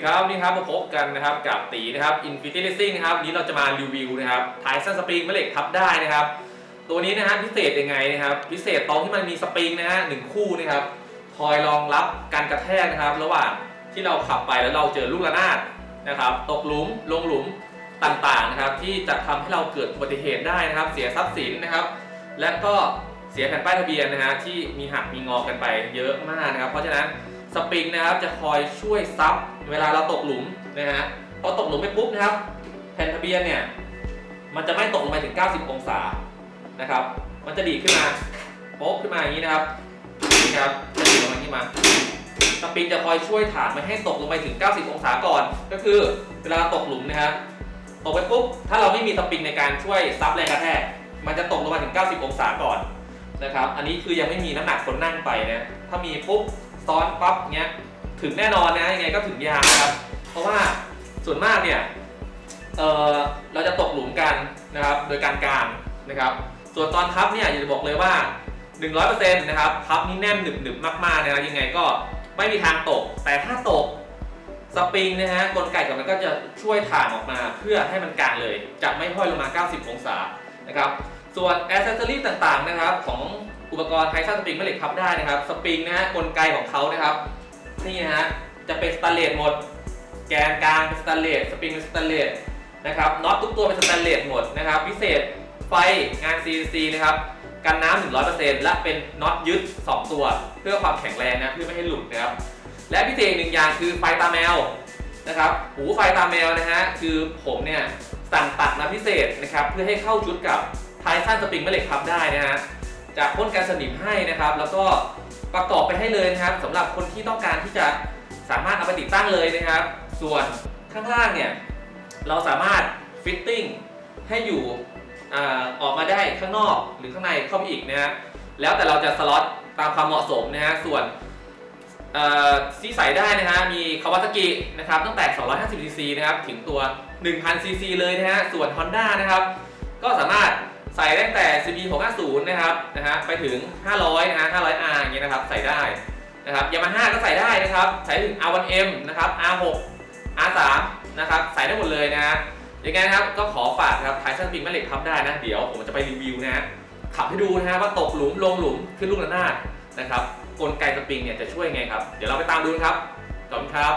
ดีครับนี่ครับมาพบกันนะครับกับตีนะครับ Infinity Racing นะครับวันนี้เราจะมารีวิวนะครับทายสั้นสปริงแม่เหล็กทับได้นะครับ ตัวนี้นะฮะพิเศษยังไงนะครับ พิเศษตรงที่มันมีสปริงนะฮะหนึ่งคู่นะครับคอยรองรับการกระแทกนะครับ ระหว่างที่เราขับไปแล้วเราเจอลูกระนาดนะครับ ตกหลุมลงหลุมต่างๆนะครับ ที่จะทำให้เราเกิดอุบัติเหตุได้นะครับ เสียทรัพย์สินนะครับ และก็เสียแผ่นป้ายทะเบียนนะฮะที่มีหักมีงอกันไปเยอะมากนะครับ เพราะฉะนั้น สปริงนะครับจะคอยช่วยซับเวลาเราตกหลุมนะฮะพอตกหลุมไปปุ๊บนะครับ แผ่นทะเบียนเนี่ยมันจะไม่ตกลงไปถึง 90 องศานะครับ มันจะดีขึ้นมาโป๊กขึ้นมาอย่างนี้นะครับนี่ครับจะดีลงมาอย่างนี้มาสปริงจะคอยช่วยฐานไม่ให้ตกลงไปถึง 90 องศาก่อน ก็คือเวลาตกหลุมนะครับตกไปปุ๊บถ้าเราไม่มีสปริงในการช่วยซับแรงกระแทกมันจะตกลงมาถึง 90 องศาก่อนนะครับ อันนี้คือยังไม่มีน้ำหนักคนนั่งไปนะ ถ้ามีปุ๊บ ซ้อนปั๊บเงี้ยถึงแน่นอนนะยังไงก็ถึงยางนะครับ เพราะว่าส่วนมากเนี่ยเออเราจะตกหลุมกันนะครับโดยการกางนะครับ ส่วนตอนพับเนี่ยอยากจะบอกเลยว่า 100%นะครับพับนี่แน่นหนึบหนึบๆมากๆนะครับยังไงก็ไม่มีทางตก แต่ถ้าตกสปริงนะฮะกลไกของมันก็จะช่วยถ่างออกมาเพื่อให้มันกางเลย จะไม่ห้อยลงมา 90 องศานะครับส่วนอ c เซสซอรี่ต่างๆนะครับของ อุปกรณ์ไทซันสปริงแม่เหล็กพับได้นะครับสปริงนะฮะกลไกของเขานะครับ นี่นะฮะจะเป็นสแตนเลสหมด แกนกลางเป็นสแตนเลสสปริงเป็นสแตนเลสนะครับน็อตทุกตัวเป็นสแตนเลสหมดนะครับพิเศษไฟงาน CNC นะครับกันน้ำ100%และเป็นน็อตยึด 2 ตัว เพื่อความแข็งแรงนะเพื่อไม่ให้หลุดนะครับและพิเศษอีกหนึ่งอย่างคือไฟตาแมวนะครับหูไฟตาแมวนะฮะคือผมเนี่ยสั่งตัดมาพิเศษนะครับเพื่อให้เข้าชุดกับไทสันสปริงแม่เหล็กพับได้นะฮะ จะพ่นกันสนิมให้นะครับ แล้วก็ประกอบไปให้เลยนะครับสำหรับคนที่ต้องการที่จะสามารถเอาไปติดตั้งเลยนะครับ ส่วนข้างล่างเนี่ยเราสามารถฟิตติ้งให้อยู่ออกมาได้ข้างนอกหรือข้างในเข้าไปอีกนะฮะแล้วแต่เราจะสล็อตตามความเหมาะสมนะฮะส่วนเอ่อที่ใส่ได้นะฮะมีคาวาซากินะครับตั้งแต่ 250 cc นะครับถึงตัว 1,000 cc เลยนะฮะส่วน Honda นะครับก็สามารถ ใส่ได้ตั้งแต่ CB 650นะครับนะฮะไปถึง 500นะฮะ 500R อย่างเงี้ยนะครับ ใส่ได้นะครับ Yamaha ก็ใส่ได้นะครับ ใส่ถึง R1M นะครับ R6 R3 นะครับ ใส่ได้หมดเลยนะฮะยังไงนะครับ ก็ขอฝากนะครับไทสันปิงแม่เหล็กพับได้นะ เดี๋ยวผมจะไปรีวิวนะฮะขับให้ดูนะฮะว่าตกหลุมลงหลุมขึ้นลูกระนาดนะครับกลไกสปริงเนี่ยจะช่วยไงครับ เดี๋ยวเราไปตามดูนะครับขอบคุณครับ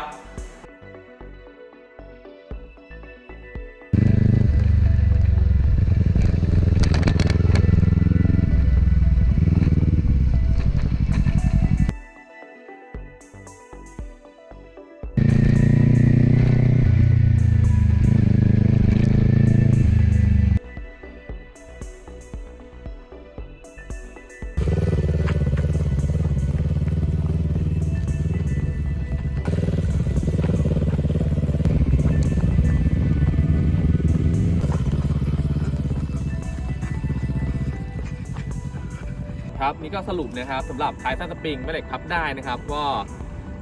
ครับนี่ก็สรุปนะครับสำหรับท้ายสั้นสปริงแม่เหล็กพับได้นะครับ ก็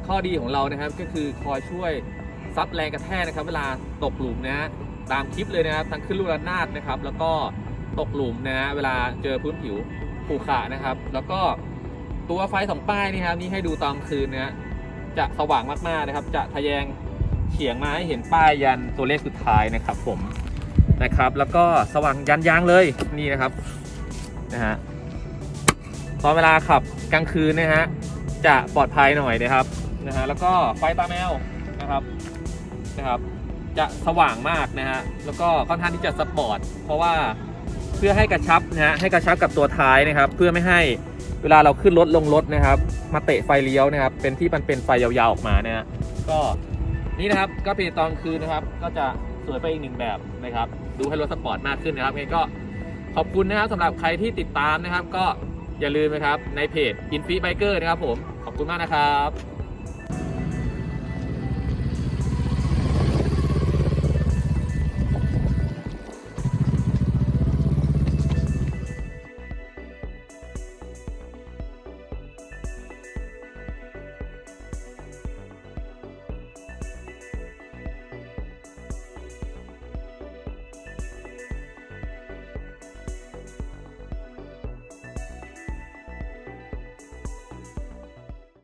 ข้อดีของเรานะครับก็คือคอยช่วยซับแรงกระแทกนะครับ เวลาตกหลุมนะตามคลิปเลยนะครับทั้งขึ้นลูกระนาดนะครับ แล้วก็ตกหลุมนะเวลาเจอพื้นผิวขรุขระนะครับ แล้วก็ตัวไฟสองป้ายนี่ครับนี่ให้ดูตอนคืนนะจะสว่างมากๆนะครับ จะทะแยงเฉียงมาให้เห็นป้ายยันตัวเลขสุดท้ายนะครับ ผมนะครับ แล้วก็สว่างยันยางเลยนี่นะครับนะฮะ ตอนเวลาขับกลางคืนนะฮะจะปลอดภัยหน่อยนะครับนะฮะแล้วก็ไฟตาแมวนะครับนะครับ จะสว่างมากนะฮะแล้วก็ค่อนข้างที่จะสปอร์ตเพราะว่าเพื่อให้กระชับนะฮะให้กระชับกับตัวท้ายนะครับ เพื่อไม่ให้เวลาเราขึ้นรถลงรถนะครับ มาเตะไฟเลี้ยวนะครับ เป็นที่มันเป็นไฟยาวๆออกมานะฮะก็นี่นะครับก็เป็นตอนคืนนะครับ ก็จะสวยไปอีกหนึ่งแบบนะครับ ดูให้รถสปอร์ตมากขึ้นนะครับงั้นก็ขอบคุณนะครับสำหรับใครที่ติดตามนะครับ ก็ อย่าลืมนะครับในเพจ Infi Biker นะครับผม ขอบคุณมากนะครับ